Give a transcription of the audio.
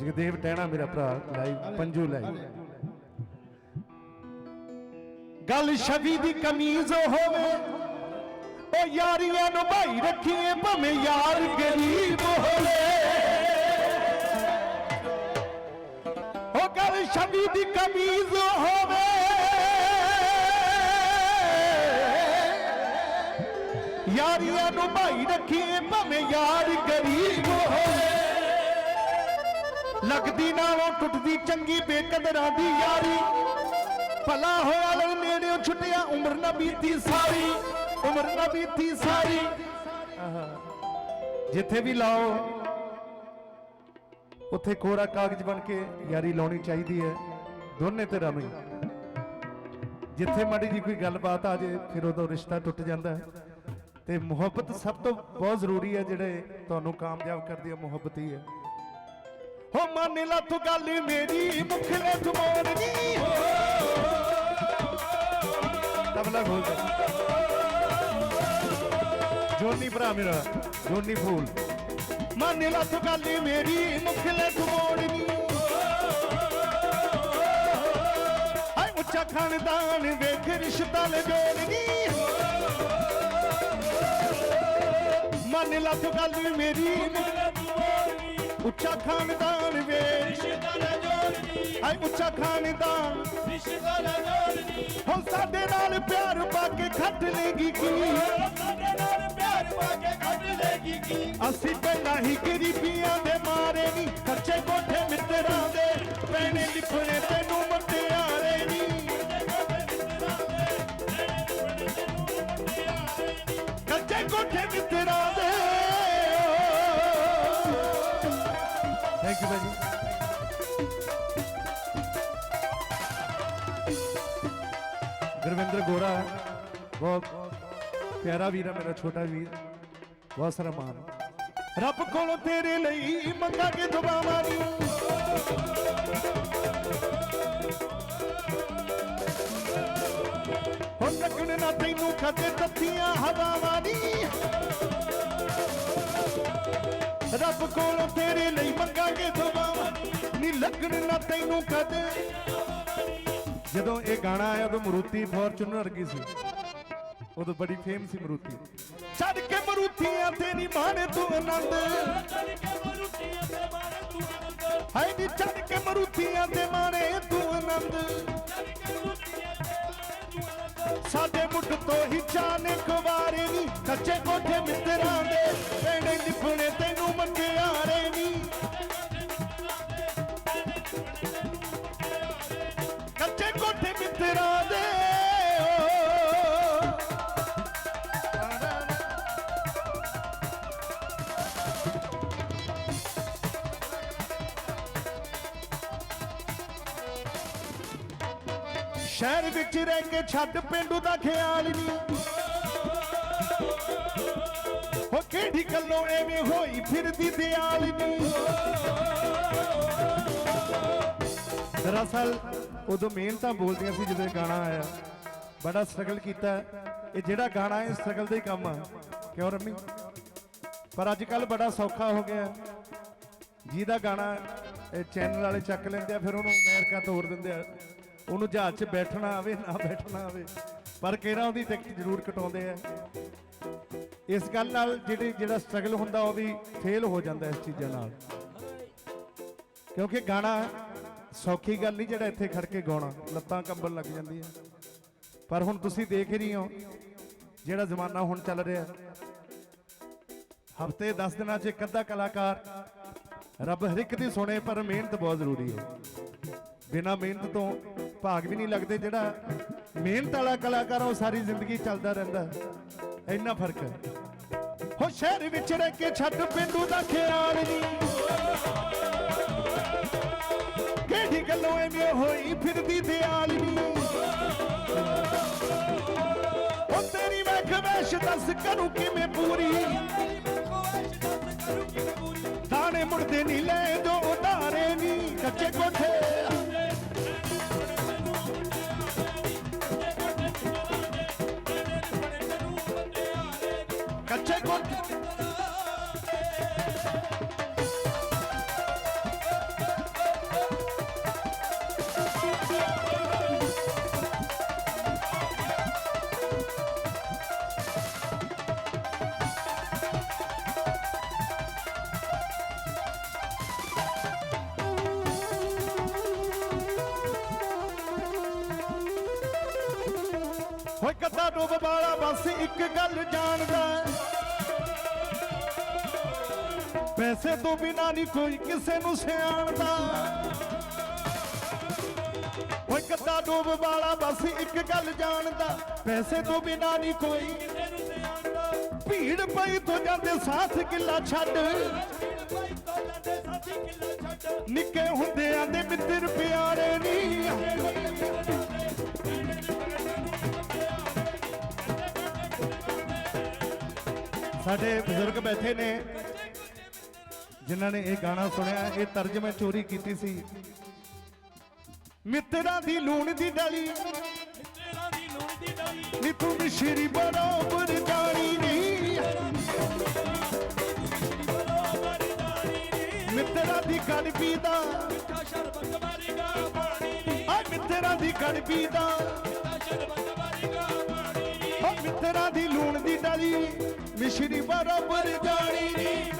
ਜਗਦੇਵ ਟਹਿਣਾ ਮੇਰਾ ਭਰਾ live ਪੰਜੂ live ਗੱਲ ਛਵੀ ਦੀ ਕਮੀਜ਼ ਹੋਵੇ, ਉਹ ਯਾਰੀਆਂ ਨੂੰ ਭਾਈ ਰੱਖੀਏ, ਭਾਵੇਂ ਯਾਰ ਗਰੀਬ ਹੋਵੇ। ਉਹ ਗੱਲ ਛਵੀ ਦੀ ਕਮੀਜ਼ ਹੋਵੇ, ਯਾਰੀਆਂ ਨੂੰ ਭਾਈ ਰੱਖੀਏ, ਭਾਵੇਂ ਯਾਰ ਗਰੀਬ ਹੋਵੇ। ਲੱਗਦੀ ਨਾਲੋਂ ਟੁੱਟਦੀ ਚੰਗੀ ਬੇਕਦਰਾਂ ਦੀ ਯਾਰੀ। ਭਲਾ ਹੋਇਆ ਲੜ ਨੇੜਿਓਂ ਛੁੱਟਿਆ, ਉਮਰ ਨਾ ਬੀਤੀ ਸਾਰੀ। ਉਮਰ ਨਾ ਬੀਤੀ ਸਾਰੀ। ਜਿੱਥੇ ਵੀ ਲਾਓ, ਉੱਥੇ ਕੋਰਾ ਕਾਗਜ਼ ਬਣ ਕੇ ਯਾਰੀ ਲਾਉਣੀ ਚਾਹੀਦੀ ਹੈ। ਦੋਨੇ ਤਰ੍ਹਾਂ ਨੂੰ ਜਿੱਥੇ ਮਾੜੀ ਜੀ ਕੋਈ ਗੱਲਬਾਤ ਆ ਜੇ, ਫਿਰ ਉਦੋਂ ਰਿਸ਼ਤਾ ਟੁੱਟ ਜਾਂਦਾ ਤੇ ਮੁਹੱਬਤ ਸਭ ਤੋਂ ਬਹੁਤ ਜ਼ਰੂਰੀ ਹੈ, ਜਿਹੜੇ ਤੁਹਾਨੂੰ ਕਾਮਯਾਬ ਕਰਦੀ ਹੈ, ਮੁਹੱਬਤ ਹੀ ਹੈ। ਹੋ ਮੰਨ ਲਾ ਤੂੰ ਗੱਲ ਮੇਰੀ, ਮੁਖਲੇ ਤੁਮਾਰਨੀ ਹੋ ਤਬਲਾ ਖੋਲ ਜੋਨੀ ਭਰਾ ਮੇਰਾ, ਜੋਨੀ ਫੂਲ। ਮੰਨ ਲਾ ਤੂੰ ਗੱਲ ਮੇਰੀ, ਮੁਖਲੇ ਤੁਮਾਰਨੀ ਹਾਏ, ਉੱਚਾ ਖਾਨਦਾਨ ਵੇਖ, ਰਿਸ਼ਤਾ ਲਜੋੜਨੀ ਮੰਨ ਲਾ ਤੂੰ ਗੱਲ ਮੇਰੀ ਉੱਚਾ ਖਾਨਦਾਨ ਵੇ ਹਾਏ ਉੱਚਾ ਖਾਨਦਾਨ। ਹੁਣ ਸਾਡੇ ਨਾਲ ਪਿਆਰ ਪਾ ਕੇ ਖੱਟ ਲੇਗੀ ਕੀ? ਅਸੀਂ ਪਹਿਲਾਂ ਹੀ ਗਰੀਬੀਆਂ ਗੁਰਵਿੰਦਰ ਗੋਰਾ ਬਹੁਤ ਪਿਆਰਾ ਵੀਰ ਹੈ ਮੇਰਾ, ਛੋਟਾ ਵੀਰ। ਬਹੁਤ ਸਾਰਾ ਮਾਣ। ਰੱਬ ਕੋਲੋਂ ਤੇਰੇ ਲਈ ਮੰਗਾਂਗੇ ਦੁਆਵਾਂ ਨੂੰ ਹੋ ਲੱਗਣ ਨਾ ਤੈਨੂੰ ਕਦੇ ਤੱਤੀਆਂ ਹਵਾਵਾਂ ਦੀ। ਰੱਬ ਕੋਲੋਂ ਤੇਰੇ ਲਈ ਮੰਗਾਂਗੇ ਦੁਆਵਾਂ ਨੀ ਲੱਗਣ ਨਾ ਤੈਨੂੰ ਕਦੇ ਜਦੋਂ ਇਹ ਗਾਣਾ ਆਇਆ ਉਦੋਂ ਮਰੂਤੀ ਫੋਰਚੂਨਰ ਵਰਗੀ ਸੀ। ਉਦੋਂ ਬੜੀ ਫੇਮ ਸੀ ਮਰੂਤੀ। ਛੱਡ ਕੇ ਮਰੂਤੀਆਂ ਤੇ ਮਾਣੇ ਤੂੰ ਆਨੰਦ। ਹਾਏ ਨੀ ਛੱਡ ਕੇ ਮਰੂਤੀਆਂ ਤੇ ਮਾਣੇ ਤੂੰ ਆਨੰਦ। ਸਾਡੇ ਮੁੱਢ ਤੋਂ ਹੀ ਚਾਨੇ ਕੁਵਾਰੇ ਨਹੀਂ ਕੱਚੇ ਕੋਠੇ ਸ਼ਹਿਰ ਵਿੱਚ ਰਹਿ ਕੇ ਛੱਡ ਪਿੰਡੂ ਦਾ ਖਿਆਲ ਨਹੀਂ ਹੋ ਕਿਹੜੀ ਗੱਲੋਂ ਐਵੇਂ ਹੋਈ ਫਿਰਦੀ ਦਿਆਲ ਨਹੀਂ ਦਰਅਸਲ ਉਦੋਂ ਮਿਹਨਤਾਂ ਬੋਲਦੀਆਂ ਸੀ ਜਦੋਂ ਇਹ ਗਾਣਾ ਆਇਆ। ਬੜਾ ਸਟਰਗਲ ਕੀਤਾ। ਇਹ ਜਿਹੜਾ ਗਾਣਾ ਹੈ ਸਟਰਗਲ ਦਾ ਹੀ ਕੰਮ ਆ। ਕਿਉਂ ਰਮੀ? ਪਰ ਅੱਜ ਕੱਲ ਬੜਾ ਸੌਖਾ ਹੋ ਗਿਆ। ਜਿਹਦਾ ਗਾਣਾ ਇਹ ਚੈਨਲ ਵਾਲੇ ਚੱਕ ਲੈਂਦੇ ਆ, ਫਿਰ ਉਹਨੂੰ ਅਮਰੀਕਾ ਤੋੜ ਦਿੰਦੇ ਆ। ਉਹਨੂੰ ਜਹਾਜ਼ 'ਚ ਬੈਠਣਾ ਆਵੇ, ਨਾ ਬੈਠਣਾ ਆਵੇ। ਪਰ ਕਿਹੜਾ ਉਹਦੀ ਟਿਕਟ ਜ਼ਰੂਰ ਕਟਾਉਂਦੇ ਆ। ਇਸ ਗੱਲ ਨਾਲ ਜਿਹੜੀ, ਜਿਹੜਾ ਸਟਰਗਲ ਹੁੰਦਾ ਉਹ ਵੀ ਫੇਲ ਹੋ ਜਾਂਦਾ ਇਸ ਚੀਜ਼ਾਂ ਨਾਲ। ਕਿਉਂਕਿ ਗਾਣਾ ਸੌਖੀ ਗੱਲ ਨਹੀਂ ਜਿਹੜਾ ਇੱਥੇ ਖੜ ਕੇ ਗਾਉਣਾ, ਲੱਤਾਂ ਕੰਬਣ ਲੱਗ ਜਾਂਦੀਆਂ। ਪਰ ਹੁਣ ਤੁਸੀਂ ਦੇਖ ਹੀ ਰਹੇ ਹੋ, ਜਿਹੜਾ ਜ਼ਮਾਨਾ ਹੁਣ ਚੱਲ ਰਿਹਾ। ਹਫ਼ਤੇ 10 ਦਿਨਾਂ 'ਚ ਇੱਕ ਅੱਧਾ ਕਲਾਕਾਰ, ਰੱਬ ਹਰ ਇੱਕ ਦੀ ਸੁਣੇ, ਪਰ ਮਿਹਨਤ ਬਹੁਤ ਜ਼ਰੂਰੀ ਹੈ। ਬਿਨਾ ਮਿਹਨਤ ਤੋਂ ਭਾਗ ਵੀ ਨਹੀਂ ਲੱਗਦੇ, ਜਿਹੜਾ ਮਿਹਨਤ ਵਾਲਾ ਕਲਾਕਾਰ ਉਹ ਸਾਰੀ ਜ਼ਿੰਦਗੀ ਚੱਲਦਾ ਰਹਿੰਦਾ। ਇੰਨਾ ਫ਼ਰਕ ਹੈ। ਹੋ ਸ਼ਹਿਰ ਵਿੱਚ ਰਹਿ ਕੇ ਛੱਡ ਪਿੰਡੂ ਦਾ ਖਿਆਲ ਨਹੀਂ ਕਿਹੜੀ ਗੱਲੋਂ ਐਵੇਂ ਹੋਈ, ਫਿਰਦੀ ਦਿਆਲ ਨਹੀਂ ਉਹ ਤੇਰੀ ਮੈਂ ਖਵੇਸ਼ ਦੱਸ ਕਰੂੰ ਕਿਵੇਂ ਪੂਰੀ। ਦਾਣੇ ਮੁੜਦੇ ਨਹੀਂ ਲੈ ਜੋ ਉਧਾਰੇ ਨਹੀਂ ਕੱਚੇ ਕੋਠੇ ਕੱਚੇ ਕੋਠੇ ਡੁੱਬ ਵਾਲਾ ਬਸ ਇੱਕ ਗੱਲ ਜਾਣਦਾ ਪੈਸੇ ਤੋਂ ਬਿਨਾ ਨਹੀਂ ਕੋਈ ਕਿਸੇ ਨੂੰ ਸਿਆਣਦਾ। ਓਏ ਕੱਦਾ ਡੁੱਬ ਵਾਲਾ ਬਸ ਇੱਕ ਗੱਲ ਜਾਣਦਾ। ਪੈਸੇ ਤੋਂ ਬਿਨਾ ਨਹੀਂ ਕੋਈ ਭੀੜ ਪਈ ਤੋਂ ਜਾਂਦੇ ਸਾਥ ਕਿੱਲਾ ਛੱਡ। ਨਿੱਕੇ ਹੁੰਦਿਆਂ ਦੇ ਮਿੱਤਰ ਪਿਆਰੇ ਨਹੀਂ ਸਾਡੇ ਬਜ਼ੁਰਗ ਬੈਠੇ ਨੇ, ਜਿਨ੍ਹਾਂ ਨੇ ਇਹ ਗਾਣਾ ਸੁਣਿਆ, ਇਹ ਤਰਜਮਾ ਚੋਰੀ ਕੀਤੀ ਸੀ। ਮਿੱਤਰਾਂ ਦੀ ਲੂਣ ਦੀ ਡਲੀ ਨੀ ਤੂੰ ਮਿਸ਼ਰੀ ਬਰਾਬਰ ਜਾਣੀ ਨਹੀਂ। ਮਿੱਤਰਾਂ ਦੀ ਗੱਲ ਪੀਦਾ ਆ ਮਿੱਤਰਾਂ ਦੀ ਗੱਲ ਪੀਦਾ। ਆ ਮਿੱਤਰਾਂ ਦੀ ਲੂਣ ਦੀ ਡਲੀ। ਮਿਸ਼ਰੀ ਬਰਾਬਰ ਜਾਣੀ ਨਹੀਂ